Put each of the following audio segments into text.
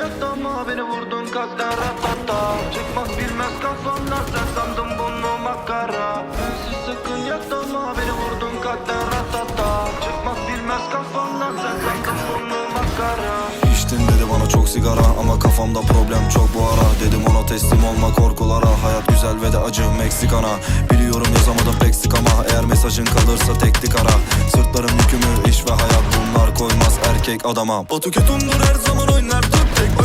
yatlama Beni vurdun kalpten ratata Çıkmak bilmez kafamdan Sen sandın bunu makara. Bensiz sakın yatlama Beni vurdun kalpten sigara ama kafamda problem çok bu ara. Dedim ona teslim olma korkulara. Hayat güzel ve de acı Meksikana. Biliyorum yazamadım pek sık ama Eğer mesajın kalırsa teknik ara. Sırtlarım yükümü iş ve hayat bunlar koymaz erkek adama. Batu ketumdur her zaman oynar. Tut Tek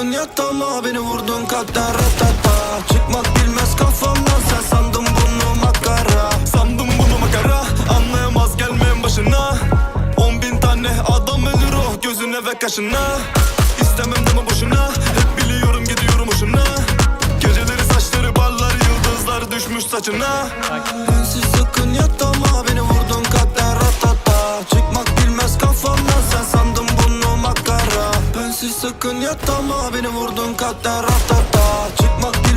sakın yatama Beni vurdun kalpten ratata. Çıkmak bilmez kafamdan Sen sandın bunu makara. Sandım bunu makara Anlayamaz gelmeyen başına. On bin tane adam ölür o Gözüne ve kaşına. İstemem deme boşuna Hep biliyorum gidiyorum hoşuna. Geceleri saçları ballar Yıldızlar düşmüş saçına. Bensiz sakın yatama Sıkın yatağıma beni vurdun kat taraftarda Çıkmak